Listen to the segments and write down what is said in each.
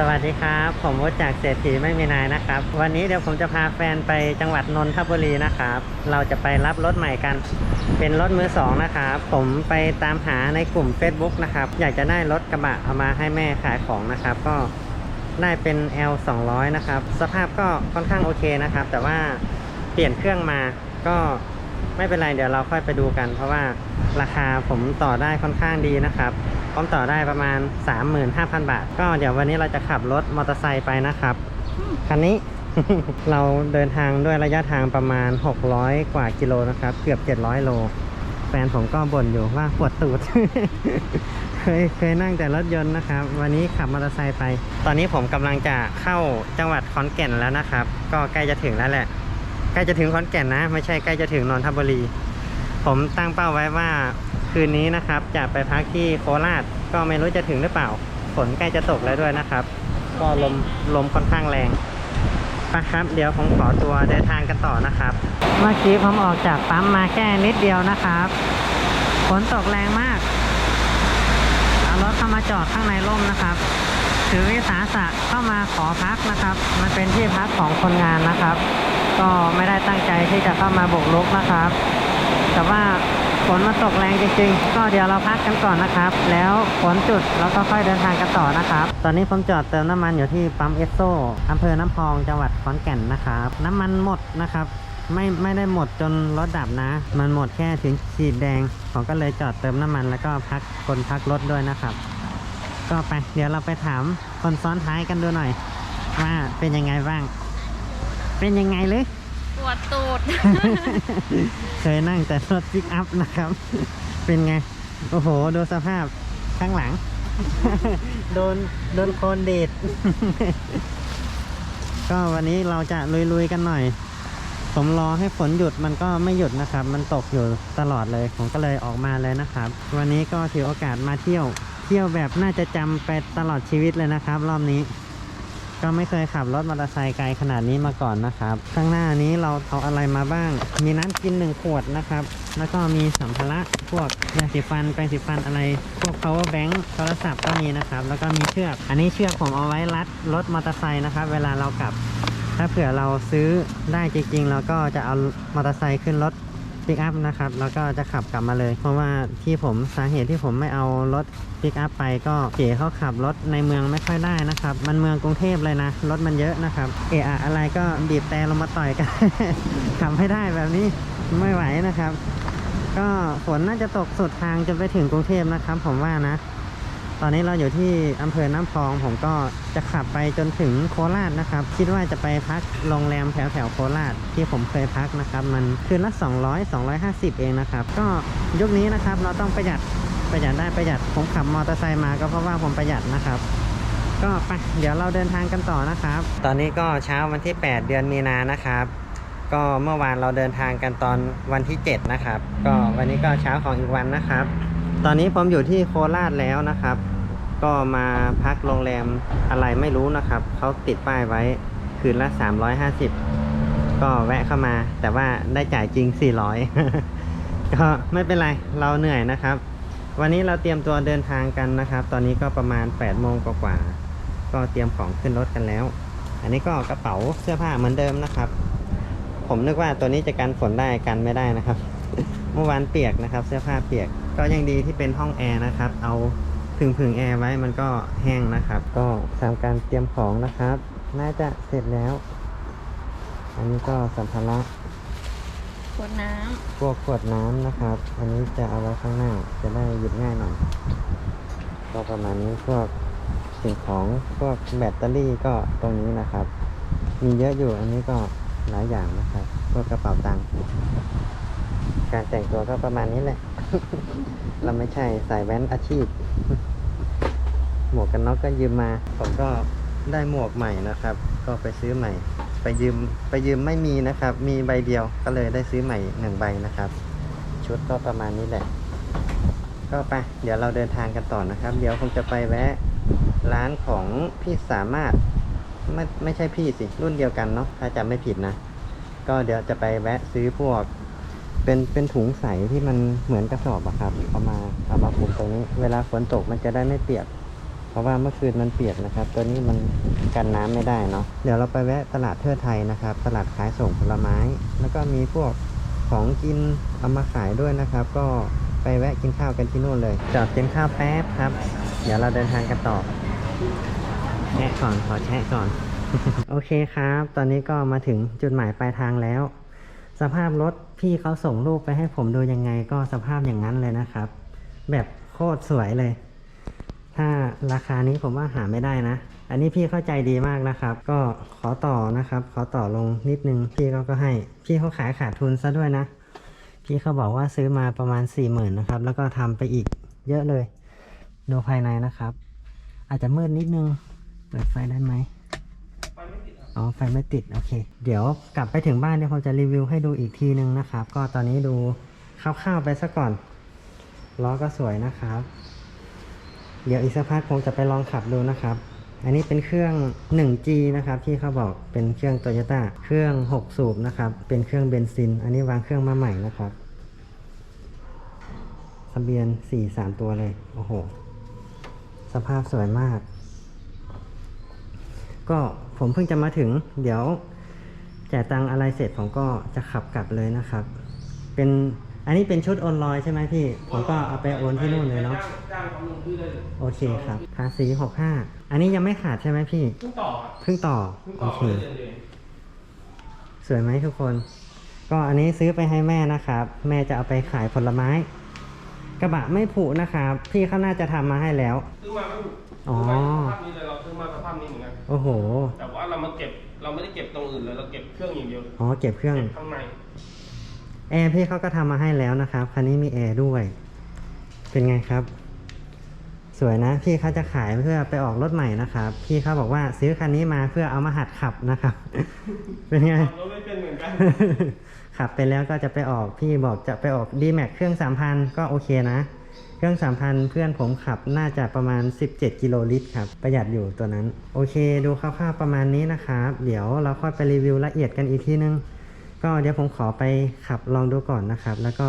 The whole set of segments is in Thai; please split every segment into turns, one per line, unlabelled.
สวัสดีครับ ผมวุฒจากเศรษฐีไม่มีนายนะครับ วันนี้เดี๋ยวผมจะพาแฟนไปจังหวัดนนทบุรีนะครับ เราจะไปรับรถใหม่กัน เป็นรถมือสองนะครับ ผมไปตามหาในกลุ่ม Facebook นะครับ อยากจะได้รถกระบะเอามาให้แม่ขายของนะครับ ก็ได้เป็น L 200นะครับ สภาพก็ค่อนข้างโอเคนะครับ แต่ว่าเปลี่ยนเครื่องมาก็ไม่เป็นไรเดี๋ยวเราค่อยไปดูกัน เพราะว่า ราคาผมต่อได้ค่อนข้างดีนะครับผมต่อได้ประมาณ 35,000 บาท ก็เดี๋ยววันนี้เราจะขับรถมอเตอร์ไซค์ไปนะครับ คันนี้ เราเดินทางด้วยระยะทางประมาณ 600 กว่ากิโลนะครับ เกือบ 700 โล แฟนผมก็บ่นอยู่ว่าปวดตูด เคยเคยนั่งแต่รถยนต์นะครับ วันนี้ขับมอเตอร์ไซค์ไป ตอนนี้ผมกำลังจะเข้าจังหวัดขอนแก่นแล้วนะครับ ก็ใกล้จะถึงแล้วแหละ ใกล้จะถึงขอนแก่นนะ ไม่ใช่ใกล้จะถึงนนทบุรี ผมตั้งเป้าไว้ว่าคืนนี้นะครับจะไปพักที่โคราชก็ไม่รู้จะถึงหรือเปล่า ฝนใกล้จะตกแล้วด้วยนะครับ ก็ลมลมค่อนข้างแรงไปครับ เดี๋ยวผมขอตัวเดินทางกันต่อนะครับ เมื่อกี้ผมออกจากปั๊มมาแค่นิดเดียวนะครับ ฝนตกแรงมากเอารถเข้ามาจอดข้างในร่มนะครับถือวิสาสะเข้ามาขอพักนะครับ มันเป็นที่พักของคนงานนะครับ ก็ไม่ได้ตั้งใจที่จะเข้ามาบุกรุกนะครับ แต่ว่าฝนมันตกแรงจริงๆ ก็เดี๋ยวเราพักกันก่อนนะครับ แล้วฝนจุดแล้วก็ค่อยเดินทางกันต่อนะครับ ตอนนี้ผมจอดเติมน้ำมันอยู่ที่ปั๊มเอสโซอำเภอน้ำพองจังหวัดขอนแก่นนะครับ น้ำมันหมดนะครับ ไม่ไม่ได้หมดจนรถดับนะ มันหมดแค่ถึงขีดแดง ผมก็เลยจอดเติมน้ำมันแล้วก็พักคนพักรถด้วยนะครับ ก็ไปเดี๋ยวเราไปถามคนซ้อนท้ายกันดูหน่อย ว่าเป็นยังไงบ้าง เป็นยังไงเลย
ปวดตูด
เคยนั่งแต่รถปิกอัพนะครับ เป็นไง โอ้โห ดูสภาพข้างหลัง โดน โดนโคลนเดด ก็วันนี้เราจะลุยๆกันหน่อย ผมรอให้ฝนหยุดมันก็ไม่หยุดนะครับ มันตกอยู่ตลอดเลย ผมก็เลยออกมาเลยนะครับ วันนี้ก็ถือโอกาสมาเที่ยว เที่ยวแบบน่าจะจำไปตลอดชีวิตเลยนะครับ รอบนี้ ก็ไม่เคยขับรถมอเตอร์ไซค์ไกลขนาดนี้มาก่อนนะครับ ข้างหน้านี้เราเอาอะไรมาบ้าง มีน้ำกินหนึ่งขวดนะครับ แล้วก็มีสัมภาระพวกยาสีฟันแปรงสีฟันอะไร พวก power bank โทรศัพท์ก็มีนะครับ แล้วก็มีเชือก อันนี้เชือกผมเอาไว้รัดรถมอเตอร์ไซค์นะครับ เวลาเรากลับ ถ้าเผื่อเราซื้อได้จริงๆเราก็จะเอามอเตอร์ไซค์ขึ้นรถ ปิกอัพนะครับ แล้วก็จะขับกลับมาเลย เพราะว่าที่ผมสาเหตุที่ผมไม่เอารถปิกอัพไปก็เก๋เขาขับรถในเมืองไม่ค่อยได้นะครับ มันเมืองกรุงเทพเลยนะ รถมันเยอะนะครับ เอะอะอะไรก็บีบแต่ลงมาต่อยกันขับให้ได้แบบนี้ไม่ไหวนะครับ ก็ฝนน่าจะตกสุดทางจนไปถึงกรุงเทพนะครับ ผมว่านะ ตอนนี้เราอยู่ที่อำเภอน้ำพอง ผมก็จะขับไปจนถึงโคราชนะครับ คิดว่าจะไปพักโรงแรมแถวแถวโคราชที่ผมเคยพักนะครับ มันคืนละ 200 250 เองนะครับ ก็ยุคนี้นะครับเราต้องประหยัดประหยัดได้ประหยัด ผมขับมอเตอร์ไซค์มาก็เพราะว่าผมประหยัดนะครับ ก็ไปเดี๋ยวเราเดินทางกันต่อนะครับ ตอนนี้ก็เช้าวันที่ 8 เดือนมีนานะครับ ก็เมื่อวานเราเดินทางกันตอนวันที่ 7 นะครับ ก็วันนี้ก็เช้าของอีกวันนะครับ ตอนนี้ผมอยู่ที่โคราชแล้วนะครับ ก็มาพักโรงแรมอะไรไม่รู้นะครับ เขาติดป้ายไว้คืนละ 350 ก็แวะเข้ามา แต่ว่าได้จ่ายจริง 400 ก็ไม่เป็นไรเราเหนื่อยนะครับ วันนี้เราเตรียมตัวเดินทางกันนะครับ ตอนนี้ก็ประมาณ 8 โมงกว่าๆก็เตรียมของขึ้นรถกันแล้ว อันนี้ก็กระเป๋าเสื้อผ้าเหมือนเดิมนะครับ ผมนึกว่าตัวนี้จะกันฝนได้กันไม่ได้นะครับ เมื่อวานเปียกนะครับ เสื้อผ้าเปียก ก็ยังดีที่เป็นห้องแอร์นะครับ เอาผึ่งผึ่งแอร์ไว้มันก็แห้งนะครับ ก็ทำการเตรียมของนะครับ น่าจะเสร็จแล้ว อันนี้ก็สัมภาระ
ปวดน้
พวกขวดน้ำนะครับ อันนี้จะเอาไว้ข้างหน้า จะได้หยิบง่ายหน่อย ก็ประมาณนี้พวกสิ่งของพวกแบตเตอรี่ก็ตรงนี้นะครับ มีเยอะอยู่อันนี้ก็หลายอย่างนะครับ พวกกระเป๋าตังค์ การแต่งตัวก็ประมาณนี้แหละ เราไม่ใช่สายแว้นอาชีพ หมวกกันน็อกก็ยืมมา ผมก็ได้หมวกใหม่นะครับ ก็ไปซื้อใหม่ ไปยืมไปยืมไม่มีนะครับ มีใบเดียวก็เลยได้ซื้อใหม่หนึ่งใบนะครับ ชุดก็ประมาณนี้แหละ ก็ไป เดี๋ยวเราเดินทางกันต่อนะครับ เดี๋ยวคงจะไปแวะร้านของพี่สามารถไม่ไม่ใช่พี่สิรุ่นเดียวกันเนาะถ้าจำไม่ผิดนะ ก็เดี๋ยวจะไปแวะซื้อพวก เป็นเป็นถุงใสที่มันเหมือนกระสอบอะครับเอามาเอามาคลุมตรงนี้ เวลาฝนตกมันจะได้ไม่เปียก เพราะว่าเมื่อคืนมันเปียกนะครับ ตัวนี้มันกันน้ำไม่ได้เนาะเดี๋ยวเราไปแวะตลาดเทือไทยนะครับ ตลาดขายส่งผลไม้ แล้วก็มีพวกของกินเอามาขายด้วยนะครับ ก็ไปแวะกินข้าวกันที่นู่นเลยจอดกินข้าวแป๊บครับ เดี๋ยวเราเดินทางกันต่อแชะก่อนขอแชะก่อน โอเคครับ ตอนนี้ก็มาถึงจุดหมายปลายทางแล้ว สภาพรถพี่เขาส่งรูปไปให้ผมดูยังไงก็สภาพอย่างนั้นเลยนะครับ แบบโคตรสวยเลย ถ้าราคานี้ผมว่าหาไม่ได้นะ อันนี้พี่เข้าใจดีมากนะครับ ก็ขอต่อนะครับ ขอต่อลงนิดนึงพี่เขาก็ให้ พี่เขาขายขาดทุนซะด้วยนะ พี่เขาบอกว่าซื้อมาประมาณ4ี่หมื่นนะครับ แล้วก็ทำไปอีกเยอะเลย ดูภายในนะครับ อาจจะมืดนิดนึง เปิดไฟได้ไหม อ๋อไฟไม่ติดโอเค เดี๋ยวกลับไปถึงบ้านเดี๋ยวผมจะรีวิวให้ดูอีกทีนึงนะครับ ก็ตอนนี้ดูคร่าวๆไปซะก่อนล้อก็สวยนะครับ เดี๋ยวอีกสักพักคงจะไปลองขับดูนะครับ อันนี้เป็นเครื่อง 1G นะครับที่เขาบอกเป็นเครื่องโตโยต้าเครื่อง 6 สูบนะครับ เป็นเครื่องเบนซิน อันนี้วางเครื่องมาใหม่นะครับทะเบียน4 3ตัวเลย โอ้โห สภาพสวยมาก ก็ ผมเพิ่งจะมาถึง เดี๋ยวจ่ายตังค์อะไรเสร็จผมก็จะขับกลับเลยนะครับ เป็นอันนี้เป็นชุดโอนลอยใช่ไหมพี่ ผมก็เอาไปโอนที่นู่นเลยเนาะ
จ้างเขาลงชื่อได้เลย
โอเคครับภาษีหกห้าอันนี้ยังไม่ขาดใช่ไหมพี่
เพิ่งต่อครับ
เพิ่งต่อ
เพิ่ง
โอ
ต่อ
เค
ไปเดือนเดียว
สวยไหมทุกคน ก็อันนี้ซื้อไปให้แม่นะครับ แม่จะเอาไปขายผลไม้ กระบะไม่ผุนะครับ พี่เขาน่าจะทำมาให้แล้ว
ซื้อมาไม่ถูก
อ๋อ
ซื้อมาสภาพนี้เลย
โอ้โห
แต่ว่าเรามาเก็บเราไม่ได้เก็บตรงอื่นเลยเราเก็บเครื่องอย่างเดียว
อ๋อเก็บเครื่อง
เก็บข้างใน
แอร์พี่เขาก็ทำมาให้แล้วนะครับ คันนี้มีแอร์ด้วย เป็นไงครับ สวยนะ พี่เขาจะขายเพื่อไปออกรถใหม่นะครับ พี่เขาบอกว่าซื้อคันนี้มาเพื่อเอามาหัดขับนะครับ เป็นไง
เราไม่เป็นเหมือนกัน
ขับไปแล้วก็จะไปออกพี่บอกจะไปออก d m a x เครื่อง3,000ก็โอเคนะ เครื่อง 3,000 เพื่อนผมขับน่าจะประมาณ 17 กิโลลิตรครับ ประหยัดอยู่ตัวนั้น โอเค ดูคร่าวๆประมาณนี้นะครับ เดี๋ยวเราค่อยไปรีวิวละเอียดกันอีกทีนึง ก็เดี๋ยวผมขอไปขับลองดูก่อนนะครับ แล้วก็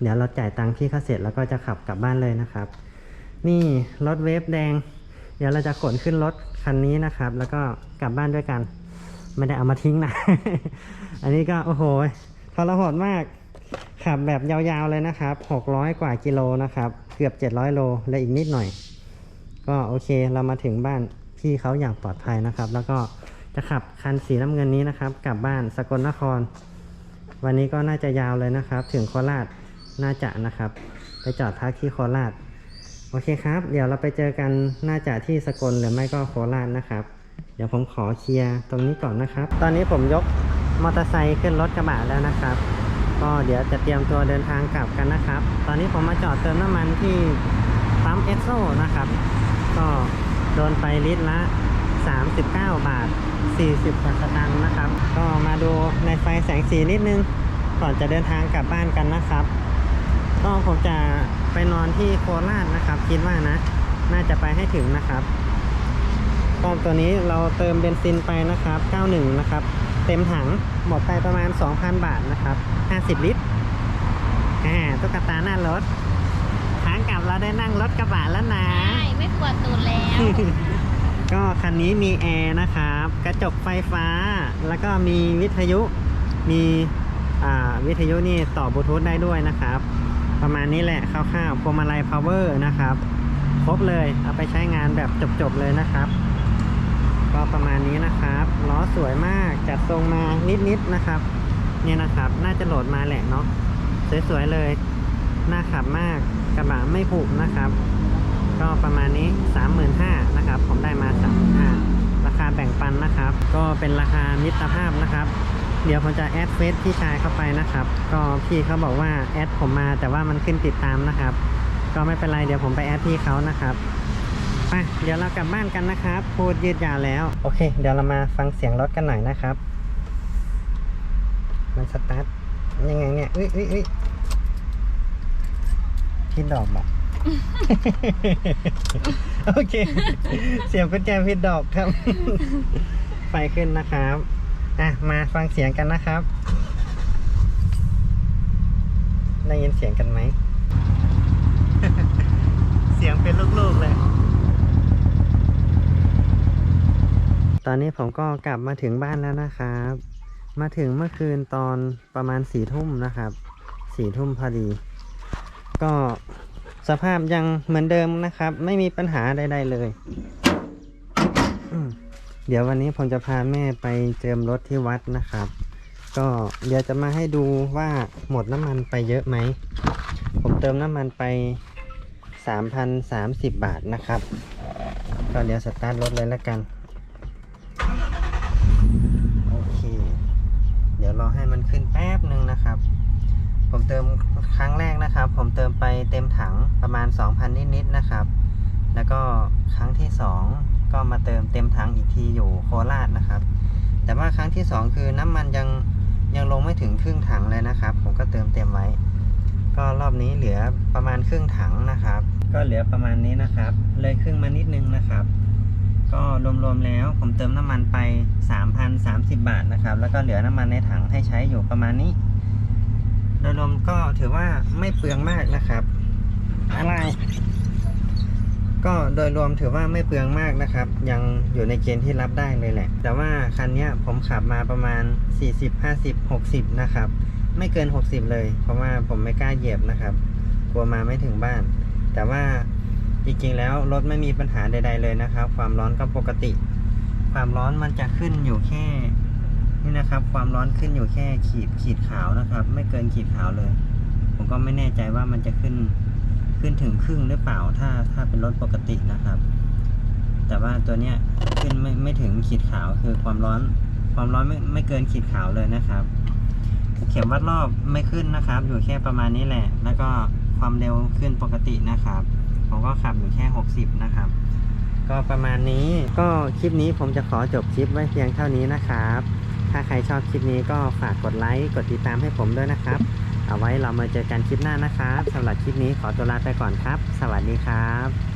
เดี๋ยวเราจ่ายตังค์พี่เขาเสร็จแล้วก็จะขับกลับบ้านเลยนะครับ นี่รถเวฟแดง เดี๋ยวเราจะขนขึ้นรถคันนี้นะครับ แล้วก็กลับบ้านด้วยกัน ไม่ได้เอามาทิ้งนะ อันนี้ก็โอ้โหทรหดมาก ขับแบบยาวๆเลยนะครับ600 กว่ากิโลนะครับ เกือบ 700 โลและอีกนิดหน่อย ก็โอเคเรามาถึงบ้านพี่เขาอย่างปลอดภัยนะครับ แล้วก็จะขับคันสีน้ำเงินนี้นะครับ กลับบ้านสกลนคร วันนี้ก็น่าจะยาวเลยนะครับ ถึงโคราชน่าจะนะครับ ไปจอดพักที่โคราชโอเคครับ เดี๋ยวเราไปเจอกันน่าจะที่สกลหรือไม่ก็โคราชนะครับ เดี๋ยวผมขอเคลียร์ตรงนี้ก่อนนะครับ ตอนนี้ผมยกมอเตอร์ไซค์ขึ้นรถกระบะแล้วนะครับ ก็เดี๋ยวจะเตรียมตัวเดินทางกลับกันนะครับ ตอนนี้ผมมาจอดเติมน้ำมันที่ปั๊มเอสโซนะครับ ก็โดนไปลิตรละ 39 บาท 40กว่าสตางค์นะครับ ก็มาดูในไฟแสงสีนิดนึง ก่อนจะเดินทางกลับบ้านกันนะครับก็ผมจะไปนอนที่โคราชนะครับ คิดว่านะ น่าจะไปให้ถึงนะครับก็ตัวนี้เราเติมเบนซินไปนะครับ 91 นะครับ เต็มถังหมดไปประมาณ 2,000 บาทนะครับ 50 ลิตรอ่าตุ๊กตาหน้ารถขากลับเราได้นั่งรถกระบะแล้วนะ
ใช่ ไม่ปวดตูดแล้ว
ก็คันนี้มีแอร์นะครับ กระจกไฟฟ้า แล้วก็มีวิทยุ มีอ่าวิทยุนี่ต่อบลูทูธได้ด้วยนะครับ ประมาณนี้แหละคร่าวๆพวงมาลัย power นะครับ ครบเลย เอาไปใช้งานแบบจบๆเลยนะครับ ก็ประมาณนี้นะครับล้อสวยมากจัดทรงมานิดๆนะครับเนี่ยนะครับ น่าจะโหลดมาแหละเนาะสวยๆเลยน่าขับมากกระบะไม่ผุนะครับ ก็ประมาณนี้ 35,000นะครับ ผมได้มา 35,000ราคาแบ่งปันนะครับ ก็เป็นราคามิตรภาพนะครับเดี๋ยวผมจะแอดเฟซพี่ชายเข้าไปนะครับ ก็พี่เขาบอกว่าแอดผมมาแต่ว่ามันขึ้นติดตามนะครับ ก็ไม่เป็นไรเดี๋ยวผมไปแอดพี่เขานะครับ ไปเดี๋ยวเรากลับบ้านกันนะครับพูดยืดยาวแล้ว โอเค เดี๋ยวเรามาฟังเสียงรถกันหน่อยนะครับ มันสตาร์ทยังไงเนี่ยอุ้ยอุ้ยอุ้ยพี่ดอกบอกโอเค เสียงกุญแจพี่ดอกครับ ไฟขึ้นนะครับอะมาฟังเสียงกันนะครับ ได้ยินเสียงกันไหม เสียงเป็นลูกๆเลย ต อนนี้ผมก็กลับมาถึงบ้านแล้วนะครับ มาถึงเมื่อคืนตอนประมาณสี่ทุ่มนะครับ สี่ทุ่มพอดี ก็สภาพยังเหมือนเดิมนะครับ ไม่มีปัญหาใดๆเลย เดี๋ยววันนี้ผมจะพาแม่ไปเจิมรถที่วัดนะครับ ก็เดี๋ยวจะมาให้ดูว่าหมดน้ำมันไปเยอะไหม ผมเติมน้ำมันไป 3,030 บาทนะครับ ก็เดี๋ยวสตาร์ทรถเลยแล้วกัน โอเค เดี๋ ยวรอให้มันขึ้นแป๊บหนึ่งนะครับ ผมเติมครั้งแรกนะครับ ผมเติมไปเต็มถังประมาณ 2,000 นิดๆนะครับ แล้วก็ครั้งที่ 2 ก็มาเติมเต็มถังอีกทีอยู่โคราชนะครับ แต่ว่าครั้งที่ 2 คือน้ำมันยังยังลงไม่ถึงครึ่งถังเลยนะครับ ผมก็เติมเต็มไว้ ก็รอบนี้เหลือประมาณครึ่งถังนะครับ ก็เหลือประมาณนี้นะครับ เลยครึ่งมานิดนึงนะครับ ก็รวมๆแล้วผมเติมน้ำมันไป 3,030 บาทนะครับ แล้วก็เหลือน้ำมันในถังให้ใช้อยู่ประมาณนี้ โดยรวมก็ถือว่าไม่เปลืองมากนะครับ อะไร ก็โดยรวมถือว่าไม่เปลืองมากนะครับ ยังอยู่ในเกณฑ์ที่รับได้เลยแหละ แต่ว่าคันนี้ผมขับมาประมาณ 40 50 60 นะครับ ไม่เกิน 60 เลย เพราะว่าผมไม่กล้าเหยียบนะครับ กลัวมาไม่ถึงบ้าน แต่ว่า จริงๆแล้วรถไม่มีปัญหาใด ๆ เลยนะครับ ความร้อนก็ปกติ ความร้อนมันจะขึ้นอยู่แค่นี่นะครับ ความร้อนขึ้นอยู่แค่ขีดขีดขาวนะครับ ไม่เกินขีดขาวเลย ผมก็ไม่แน่ใจว่ามันจะขึ้นขึ้นถึงครึ่งหรือเปล่าถ้าถ้าเป็นรถปกตินะครับ แต่ว่าตัวเนี้ยขึ้นไม่ไม่ถึงขีดขาวคือความร้อน ความร้อนไม่ไม่เกินขีดขาวเลยนะครับเข็มวัดรอบไม่ขึ้นนะครับ อยู่แค่ประมาณนี้แหละ แล้วก็ความเร็วขึ้นปกตินะครับ ผมก็ขับอยู่แค่ 60 นะครับ ก็ประมาณนี้ก็คลิปนี้ผมจะขอจบคลิปไว้เพียงเท่านี้นะครับ ถ้าใครชอบคลิปนี้ก็ฝากกดไลค์กดติดตามให้ผมด้วยนะครับ เอาไว้เรามาเจอกันคลิปหน้านะครับสำหรับคลิปนี้ขอตัวลาไปก่อนครับ สวัสดีครับ